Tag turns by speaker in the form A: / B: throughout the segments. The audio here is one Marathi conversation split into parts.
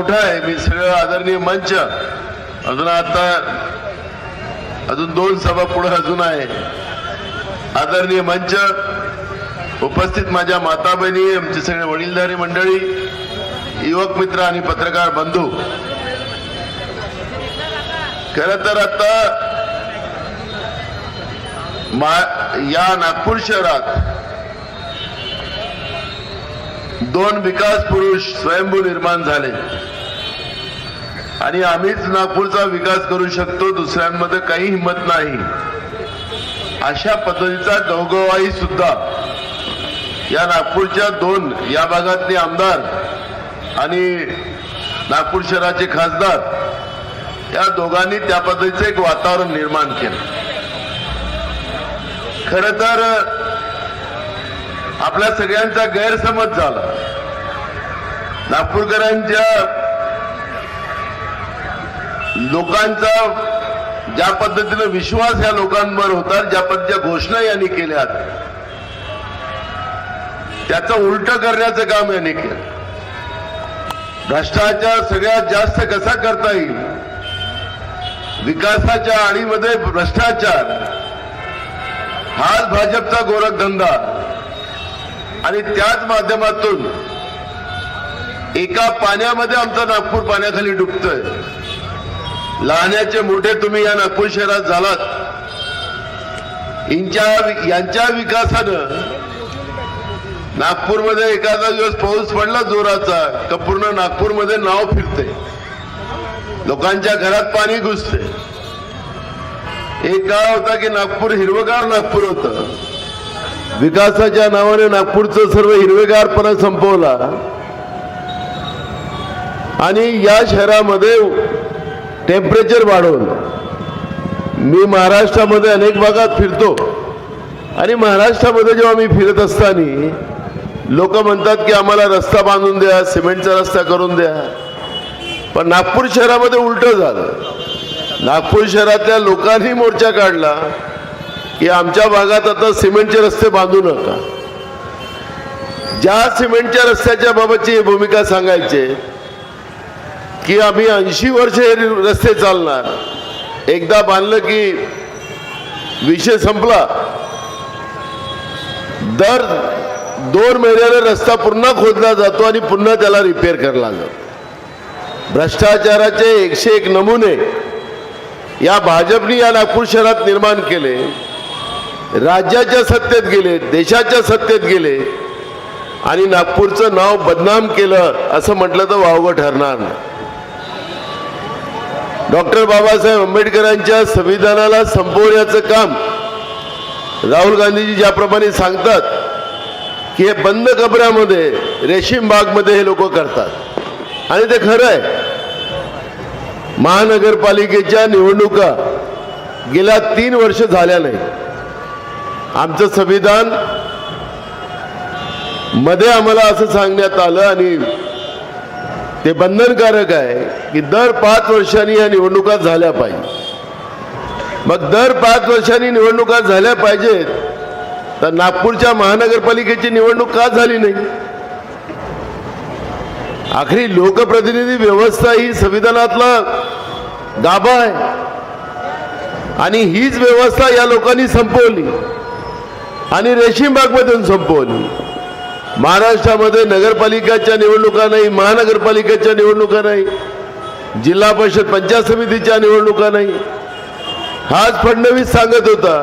A: मोठा आहे? मी सगळं आदरणीय मंच. अजून आता अजून दोन सभा पुढे अजून आहे. आदरणीय मंच उपस्थित माझ्या माता बहिणी आमचे सगळे वडीलधारी मंडळी युवक मित्र आणि पत्रकार बंधू. खर तर आता मा- या नागपूर शहरात दोन विकास पुरुष स्वयंभू निर्माण झाले. आणि आम्हीच नागपूरचा विकास करू शकतो दुसऱ्यांमध्ये काही हिंमत नाही. अशा पद्धतीचा गवगवाई सुद्धा या नागपूरच्या दोन या भागातले आमदार आणि नागपूर शहराचे खासदार या दोघांनी त्या पद्धतीचं एक वातावरण निर्माण केलं. खर तर आपल्या सगळ्यांचा गैरसमज झाला. नागपूरकरांच्या लोकांचा ज्या पद्धतीनं विश्वास या लोकांवर होता ज्या पद्धतीच्या घोषणा यांनी केल्या त्याचं उलट करण्याचं काम यांनी केलं. भ्रष्टाचार सगळ्यात जास्त कसा करता येईल? विकासाच्या आळीमध्ये भ्रष्टाचार हाच भाजपचा गोरखधंदा. आणि त्याच माध्यमातून एका पाण्यामध्ये आमचा नागपूर पाण्याखाली डुबतोय. लहानाचे मोठे तुम्ही या नागपूर शहरात झालात. यांच्या यांच्या विकासानं नागपूरमध्ये एखादा दिवस पाऊस पडला जोराचा तर पूर्ण नागपूरमध्ये नाव फिरते लोकांच्या घरात पाणी घुसते एक काळ होता की नागपूर हिरवगार नागपूर होतं. विकासाच्या नावाने नागपूरचं सर्व हिरवेगारपणा संपवला. आणि या शहरामध्ये टेम्परेचर वाढवलं मी महाराष्ट्रामध्ये अनेक भागात फिरतो. आणि महाराष्ट्रामध्ये जेव्हा मी फिरत असताना लोक म्हणतात की आम्हाला रस्ता बांधून द्या सिमेंटचा रस्ता करून द्या. पण नागपूर शहरामध्ये उलटं झालं. नागपूर शहरातल्या लोकांनी मोर्चा काढला की आमच्या भागात आता सिमेंटचे रस्ते बांधू नका. ज्या सिमेंटच्या रस्त्याच्या बाबतची भूमिका सांगायचे की आम्ही ऐंशी वर्ष हे रस्ते चालणार. एकदा बांधलं की विषय संपला. दर दोन महिन्याला रस्ता पुन्हा खोदला जातो आणि पुन्हा त्याला रिपेअर करला जातो भ्रष्टाचाराचे एकशे एक नमुने या भाजपनी या नागपूर शहरात निर्माण केले. राज्याच्या सत्तेत गेले देशाच्या सत्तेत गेले आणि नागपूरचं नाव बदनाम केलं असं म्हटलं तर वावगं ठरणार नाही. डॉक्टर बाबासाहेब आंबेडकरांच्या संविधानाला संपवण्याचं काम राहुल गांधीजी ज्याप्रमाणे सांगतात की हे बंद कबऱ्यामध्ये रेशीम बागमध्ये हे लोक करतात. आणि ते खरं आहे. महानगरपालिकेच्या निवडणुका गेल्या तीन वर्ष झाल्या नाही आमचं संविधानमध्ये आम्हाला असं सांगण्यात आलं आणि ते बंधनकारक आहे की दर पाच वर्षांनी या निवडणुका झाल्या पाहिजे. मग दर पाच वर्षांनी निवडणुका झाल्या पाहिजेत तर नागपूरच्या महानगरपालिकेची निवडणूक का झाली नाही? आखरी लोकप्रतिनिधी व्यवस्था ही संविधानातला गाभा आहे. आणि हीच व्यवस्था या लोकांनी संपवली. आणि रेशीमबागमधून संपवली. महाराष्ट्रामध्ये नगरपालिकाच्या निवडणुका नाही महानगरपालिकेच्या निवडणुका नाही जिल्हा परिषद पंचायत समितीच्या निवडणुका नाही. हाच फडणवीस सांगत होता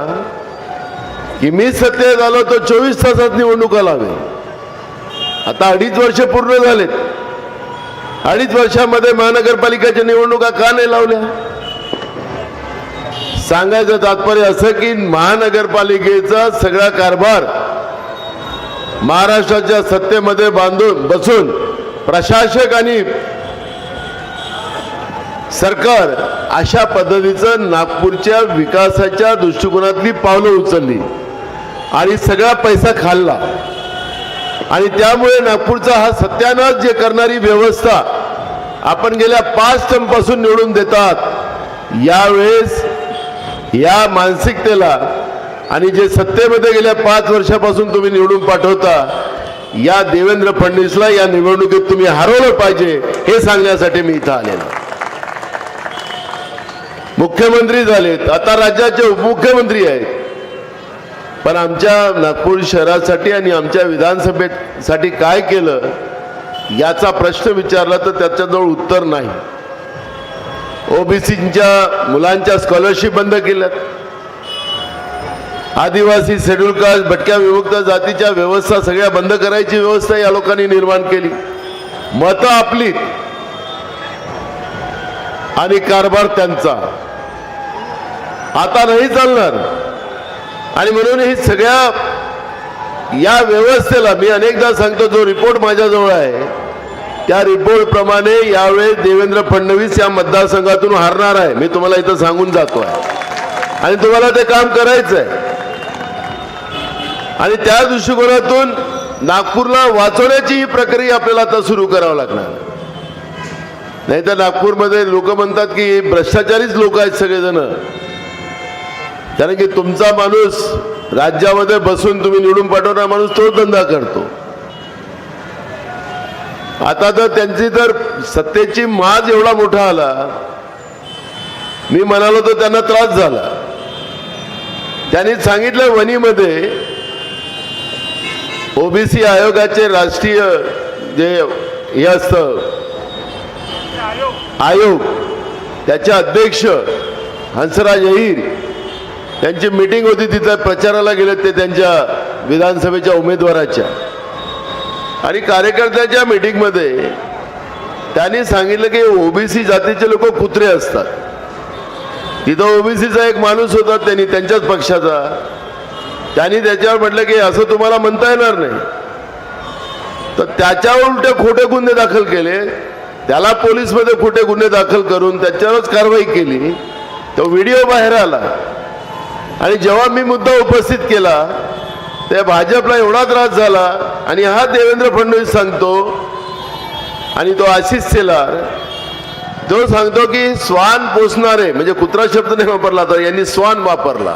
A: की मी सत्तेत आलो तर चोवीस तासात निवडणुका लावे आता अडीच वर्ष पूर्ण झालेत. अडीच वर्षामध्ये महानगरपालिकेच्या निवडणुका का नाही लावल्या? सांगायचं तात्पर्य असं की महानगरपालिकेचा सगळा कारभार महाराष्ट्राच्या सत्तेमध्ये बांधून बसून प्रशासक आणि सरकार अशा पद्धतीचं नागपूरच्या विकासाच्या दृष्टिकोनातली पावलं उचलली आणि सगळा पैसा खाल्ला. आणि त्यामुळे नागपूरचा हा सत्यानाश जे करणारी व्यवस्था आपण गेल्या पाच टर्म निवडून देतात यावेळेस या मानसिकतेला आणि जे सत्तेमध्ये गेल्या पाच वर्षापासून तुम्ही निवडून पाठवता या देवेंद्र फडणवीसला या निवडणुकीत तुम्ही हरवलं पाहिजे हे सांगण्यासाठी मी इथं आलेलो. मुख्यमंत्री झालेत. आता राज्याचे उपमुख्यमंत्री आहेत. पण आमच्या नागपूर शहरासाठी आणि आमच्या विधानसभेसाठी काय केलं याचा प्रश्न विचारला तर त्याच्याजवळ उत्तर नाही. ओबीसीच्या मुलांच्या स्कॉलरशिप बंद केल्यात. आदिवासी शेड्यूल कास्ट भटक्या विमुक्त जातीच्या व्यवस्था सगळ्या बंद करायची व्यवस्था या लोकांनी निर्माण केली. मतं आपली आणि कारभार त्यांचा. आता नाही चालणार. आणि म्हणून ही सगळ्या या व्यवस्थेला मी अनेकदा सांगतो जो रिपोर्ट माझ्याजवळ आहे त्या रिपोर्टप्रमाणे यावेळेस देवेंद्र फडणवीस या मतदारसंघातून हारणार आहे. मी तुम्हाला इथं सांगून जातो आहे आणि तुम्हाला ते काम करायचं आहे आणि त्या दृष्टिकोनातून नागपूरला वाचवण्याची ही प्रक्रिया आपल्याला आता सुरू करावं लागणार. नाही तर नागपूरमध्ये लोक म्हणतात की भ्रष्टाचारीच लोक आहेत सगळेजण. कारण की तुमचा माणूस राज्यामध्ये बसून तुम्ही निवडून पाठवणारा माणूस तो धंदा करतो. आता तर त्यांची तर सत्तेची माज एवढा मोठा आला. मी म्हणालो तर त्यांना त्रास झाला. त्यांनी सांगितलं वणीमध्ये ओबीसी आयोगाचे राष्ट्रीय जे हे असतं आयोग त्याचे अध्यक्ष हंसराज अहिर त्यांची मीटिंग होती तिथं प्रचाराला गेले ते त्यांच्या विधानसभेच्या उमेदवाराच्या. आणि कार्यकर्त्याच्या मीटिंगमध्ये त्यांनी सांगितलं की ओबीसी जातीचे लोक कुत्रे असतात. तिथं ओबीसीचा एक माणूस होता त्यांनी त्यांच्याच पक्षाचा त्यांनी त्याच्यावर म्हटलं की असं तुम्हाला म्हणता येणार नाही. तर त्याच्यावर उलटे खोटे गुन्हे दाखल केले. त्याला पोलीसमध्ये खोटे गुन्हे दाखल करून त्याच्यावरच कारवाई केली. तो व्हिडिओ बाहेर आला. आणि जेव्हा मी मुद्दा उपस्थित केला त्या भाजपला एवढा त्रास झाला आणि हा देवेंद्र फडणवीस सांगतो आणि तो आशिष सेलार तो सांगतो की स्वान पोसणारे म्हणजे कुत्रा शब्द नाही वापरला तर यांनी स्वान वापरला.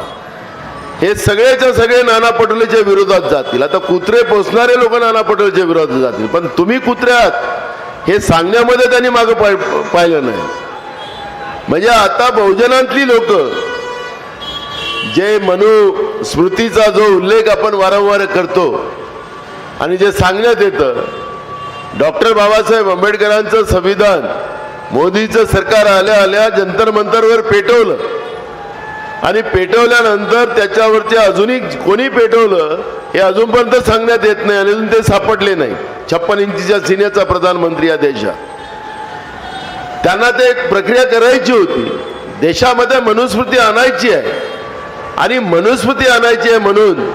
A: हे सगळेच्या सगळे नाना पटोलेच्या विरोधात जातील. आता कुत्रे पोसणारे लोक नाना पटोलेच्या विरोधात जातील. पण तुम्ही कुत्रे आहात. हे सांगण्यामध्ये त्यांनी मागं पाय पाहिलं नाही. म्हणजे आता बहुजनांतली लोक जे मनु स्मृतीचा जो उल्लेख आपण वारंवार करतो आणि जे सांगण्यात येतं डॉक्टर बाबासाहेब आंबेडकरांचं संविधान मोदीचं सरकार आल्या आल्या जंतर मंतरवर पेटवलं. आणि पेटवल्यानंतर त्याच्यावरती अजूनही कोणी पेटवलं हे अजूनपर्यंत सांगण्यात येत नाही आणि अजून ते सापडले नाही. छप्पन इंचीच्या सिनेचा प्रधानमंत्री या देशात. त्यांना ते एक प्रक्रिया करायची होती. देशामध्ये मनुस्मृती आणायची आहे. आणि मनुस्मृती आणायची आहे म्हणून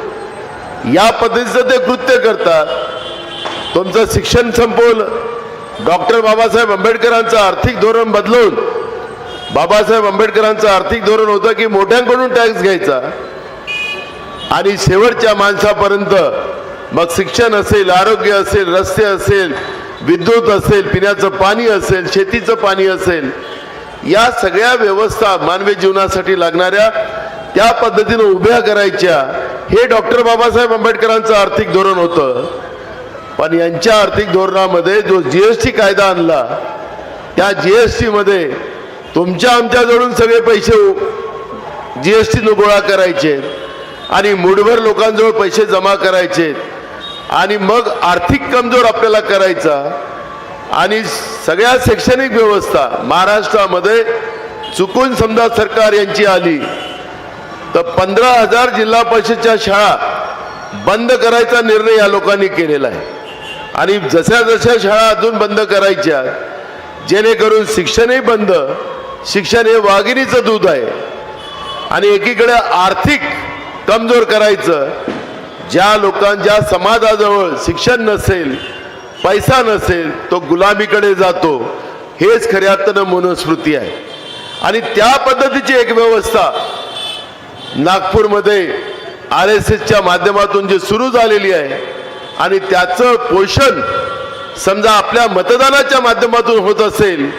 A: या पद्धतीचं ते कृत्य करतात. तुमचं शिक्षण संपवलं. डॉक्टर बाबासाहेब आंबेडकरांचं आर्थिक धोरण बदलून बाबासाहेब आंबेडकरांचं आर्थिक धोरण होतं की मोठ्यांकडून टॅक्स घ्यायचा. आणि शेवटच्या माणसापर्यंत मग शिक्षण असेल आरोग्य असेल रस्ते असेल विद्युत असेल पिण्याचं पाणी असेल शेतीचं पाणी असेल या सगळ्या व्यवस्था मानवी जीवनासाठी लागणाऱ्या त्या पद्धतीनं उभ्या करायच्या हे डॉक्टर बाबासाहेब आंबेडकरांचं आर्थिक धोरण होतं. पण यांच्या आर्थिक धोरणामध्ये जो जीएसटी कायदा आणला त्या जीएसटी मध्ये तुमच्या आमच्याजवळून सगळे पैसे जी एस टीनं गोळा करायचे. आणि मुठभर लोकांजवळ पैसे जमा करायचे. आणि मग आर्थिक कमजोर आपल्याला करायचा. आणि सगळ्या शैक्षणिक व्यवस्था महाराष्ट्रामध्ये चुकून समजा सरकार यांची आली तर पंधरा हजार जिल्हा परिषदच्या शाळा बंद करायचा निर्णय या लोकांनी केलेला आहे. आणि जशा जशा शाळा अजून बंद करायच्या जेणेकरून शिक्षणही बंद शिक्षण हे वाघिणीचं दूध आहे. आणि एकीकडे आर्थिक कमजोर करायचं. ज्या लोकांच्या समाजाजवळ शिक्षण नसेल पैसा नसेल तो गुलामीकडे जातो. हेच खऱ्या अर्थानं मनुस्मृती आहे. आणि त्या पद्धतीची एक व्यवस्था नागपूरमध्ये आर एस एसच्या माध्यमातून जी सुरू झालेली आहे. आणि त्याचं पोषण समजा आपल्या मतदानाच्या माध्यमातून होत असेल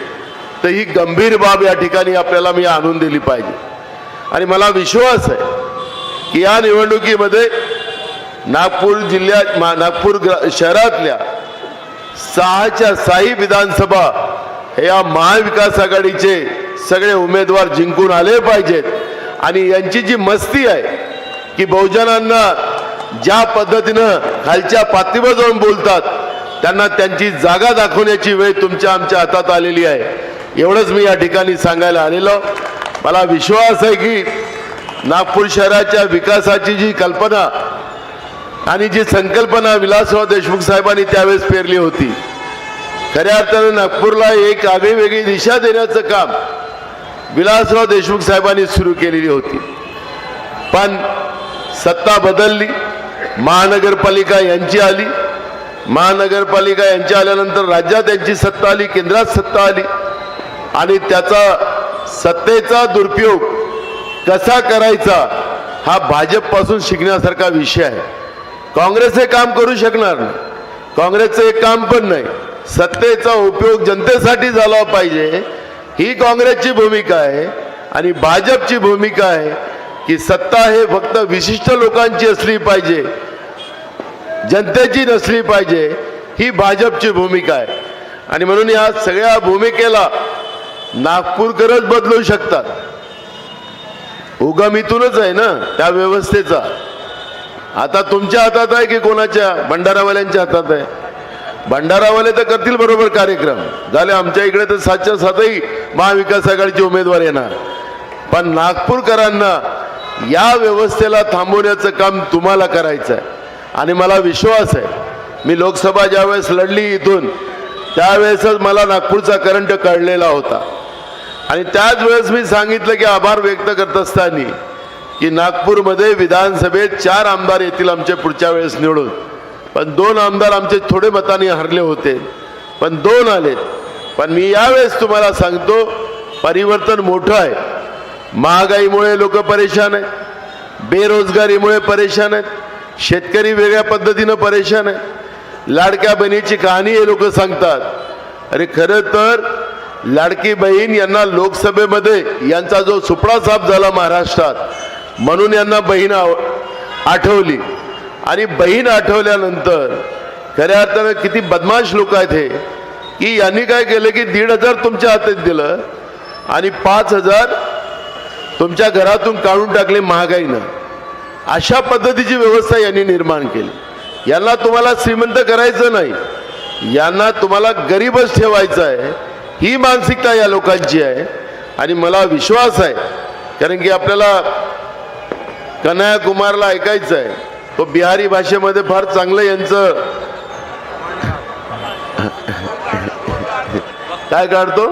A: तर ही गंभीर बाब या ठिकाणी आपल्याला मी आणून दिली पाहिजे. आणि मला विश्वास आहे की या निवडणुकीमध्ये नागपूर जिल्ह्यात नागपूर शहरातल्या सहाच्या साई विधानसभा या महाविकास आघाडीचे सगळे उमेदवार जिंकून आले पाहिजेत. आणि यांची जी मस्ती आहे की बहुजनांना ज्या पद्धतीनं खालच्या पातळीवर जाऊन बोलतात त्यांना त्यांची जागा दाखवण्याची वेळ तुमच्या आमच्या हातात आलेली आहे. एवढंच मी या ठिकाणी सांगायला आलेलो. मला विश्वास आहे की नागपूर शहराच्या विकासाची जी कल्पना आणि जी संकल्पना विलासराव देशमुख साहेबांनी त्यावेळेस पेरली होती खऱ्या अर्थानं नागपूरला एक आगळी वेगळी दिशा देण्याचं काम विलासराव देशमुख साहेबांनी सुरू केलेली होती. पण सत्ता बदलली महानगरपालिका यांची आली. महानगरपालिका यांची आल्यानंतर राज्यात यांची सत्ता आली केंद्रात सत्ता आली. आणि त्याचा सत्तेचा दुरुपयोग कसा करायचा हा भाजपपासून शिकण्यासारखा विषय आहे. काँग्रेस हे काम करू शकणार नाही. काँग्रेसचं एक काम पण नाही. सत्तेचा उपयोग जनतेसाठी झाला पाहिजे. ही काँग्रेसची भूमिका आहे आणि भाजपची भूमिका आहे की सत्ता हे फक्त विशिष्ट लोकांची असली पाहिजे. जनतेची नसली पाहिजे. ही भाजपची भूमिका आहे. आणि म्हणून या सगळ्या भूमिकेला नागपूरकरच बदलू शकतात. उगम इथूनच आहे ना त्या व्यवस्थेचा. आता तुमच्या हातात आहे की कोणाच्या? भंडारावाल्यांच्या हातात आहे. भंडारावाले तर करतील बरोबर कार्यक्रम. झाले आमच्या इकडे तर सातच्या सातही महाविकास आघाडीचे उमेदवार येणार. पण नागपूरकरांना या व्यवस्थेला थांबवण्याचं काम तुम्हाला करायचं आहे आणि मला विश्वास आहे मी लोकसभा ज्यावेळेस लढली इथून त्यावेळेसच मला नागपूरचा करंट कळलेला होता. आणि त्याच वेळेस मी सांगितलं की आभार व्यक्त करत असताना की नागपूरमध्ये विधानसभेत चार आमदार येतील आमचे पुढच्या वेळेस निवडून. पण दोन आमदार आमचे थोडे मताने हरले होते. पण दोन आले पण मी यावेळेस तुम्हाला सांगतो परिवर्तन मोठं आहे. महागाईमुळे लोक परेशान आहेत. बेरोजगारीमुळे परेशान आहेत. शेतकरी वेगळ्या पद्धतीनं परेशान आहे लाडक्या बहिणीची कहाणी हे लोक सांगतात. अरे खरं तर लाडकी बहीण यांना लोकसभेमध्ये यांचा जो सुपडा साफ झाला महाराष्ट्रात म्हणून यांना बहीण आव- आठवली. आणि बहीण आठवल्यानंतर खऱ्या अर्थानं किती बदमाश लोक आहेत हे की यांनी काय केलं की दीड हजार तुमच्या हातात दिलं आणि पाच हजार तुमच्या घरातून काढून टाकले महागाईनं. अशा पद्धतीची व्यवस्था यांनी निर्माण केली. यांना तुम्हाला श्रीमंत करायचं नाही. यांना तुम्हाला गरीबच ठेवायचं आहे. ही मानसिकता या लोकांची आहे. आणि मला विश्वास आहे कारण की आपल्याला कन्हया कुमारला ऐकायचं आहे. तो बिहारी भाषेमध्ये फार चांगलं यांचं काय काढतो?